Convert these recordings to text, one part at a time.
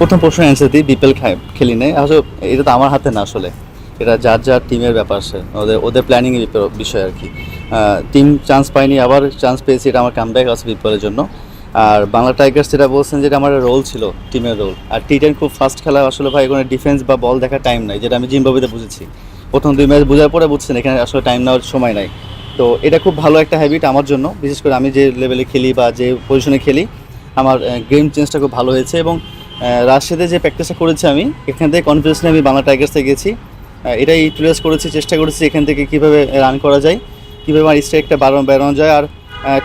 প্রথম প্রশ্ন অ্যান্সার দিই বিপিএল খেলি নেই। আসলে এটা তো আমার হাতে না আসলে। এটা যার যার টিমের ব্যাপার আছে ওদের ওদের প্ল্যানিং বিষয় আর কি। টিম চান্স পাইনি, আবার চান্স পেয়েছি, এটা আমার কামব্যাক আছে বিপিএলের জন্য। আর বাংলা টাইগার্স যেটা বলছেন যেটা আমার রোল ছিল টিমের রোল আর টি টেন খুব ফাস্ট খেলা, আসলে ভাই, কোনো ডিফেন্স বা বল দেখার টাইম নাই, যেটা আমি জিম্বাবুতে বুঝেছি। প্রথম দুই ম্যাচ বোঝার পরে বুঝছেন, এখানে আসলে টাইম নেওয়ার সময় নাই। তো এটা খুব ভালো একটা হ্যাবিট আমার জন্য, বিশেষ করে আমি যে লেভেলে খেলি বা যে পজিশনে খেলি, আমার গেম চেঞ্জটা খুব ভালো হয়েছে এবং রাজশাহীতে যে প্র্যাকটিসটা করেছি আমি, এখান থেকে কনফিডেন্স নিয়ে আমি বাংলা টাইগার্সে গেছি। এটাই ইউটিলাইজ করেছি, চেষ্টা করেছি এখান থেকে কীভাবে রান করা যায়, কীভাবে আমার স্ট্রাইকটা বাড়ানো বেড়ানো যায়, আর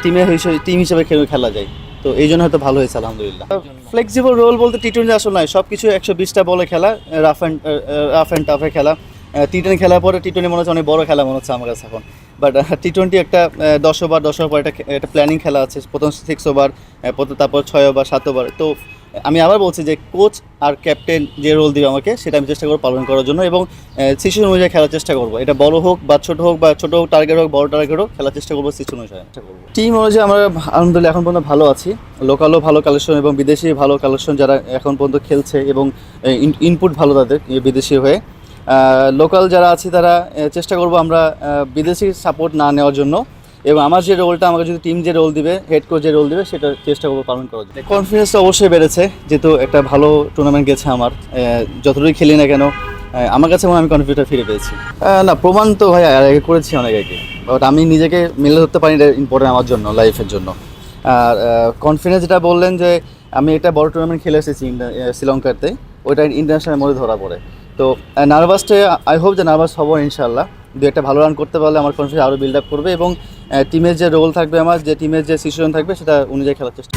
টিমের হিসেবে টিম হিসেবে খেলে খেলা যায়। তো এই জন্য হয়তো ভালো হয়েছে, আলহামদুলিল্লাহ। ফ্লেক্সিবল রোল বলতে টি টোয়েন্টি আসলে নয় সব কিছু একশো বিশটা বলে খেলা রাফ অ্যান্ড রাফ অ্যান্ড টাফে খেলা। টি টোয়েন্টি খেলার পরে টি টোয়েন্টি মনে হচ্ছে অনেক বড় খেলা মনে হচ্ছে আমার কাছে এখন। বাট টি টোয়েন্টি একটা দশ ওভার দশ ওভার একটা একটা প্ল্যানিং খেলা আছে, প্রথম সিক্স ওভার তারপর ছয় ওভার সাত ওভার তো আমি আবার বলছি যে কোচ আর ক্যাপ্টেন যে রোল দিবে আমাকে, সেটা আমি চেষ্টা করব পালন করার জন্য এবং সিচুয়েশন অনুযায়ী খেলার চেষ্টা করব। এটা বড় হোক বা ছোট হোক বা ছোট হোক টার্গেট হোক, বড় টার্গেট হোক, খেলার চেষ্টা করব সিচুয়েশন অনুযায়ী। টিম অনুযায়ী আমরা আলহামদুলিল্লাহ এখন পর্যন্ত ভালো আছি। লোকালও ভালো কালেকশন এবং বিদেশি ভালো কালেকশন যারা এখন পর্যন্ত খেলছে এবং ইনপুট ভালো তাদের বিদেশি হয়ে। লোকাল যারা আছে তারা চেষ্টা করব আমরা বিদেশি সাপোর্ট না নেওয়ার জন্য। এবং আমার যে রোলটা আমাকে যদি টিম যে রোল দিবে হেড কোচ যে রোল দিবে সেটা চেষ্টা করব পালন করার জন্য। কনফিডেন্সটা অবশ্যই বেড়েছে যেহেতু একটা ভালো টুর্নামেন্ট গেছে আমার। আহ, যতটুকুই খেলি না কেন আমার কাছে মনে আমি কনফিডেন্টটা ফিরে পেয়েছি। না প্রমাণ তো ভাই আগে করেছি অনেক আগে। বাট আমি নিজেকে মেলে ধরতে পারি এটা ইম্পর্টেন্ট আমার জন্য লাইফের জন্য। আর কনফিডেন্স যেটা বললেন যে আমি একটা বড় টুর্নামেন্ট খেলে এসেছি শ্রীলঙ্কাতে। ওইটা ইন্টারন্যাশনাল মধ্যে ধরা পড়ে। তো নার্ভাসটা আই হোপ যে নার্ভাস হব ইনশাল্লাহ দু একটা ভালো রান করতে পারলে আমার কনফিডেন্স আরও বিল্ড আপ করবে এবং টিমের যে রোল থাকবে আমার, যে টিমের যে সিচুয়েশন থাকবে সেটা অনুযায়ী খেলার চেষ্টা।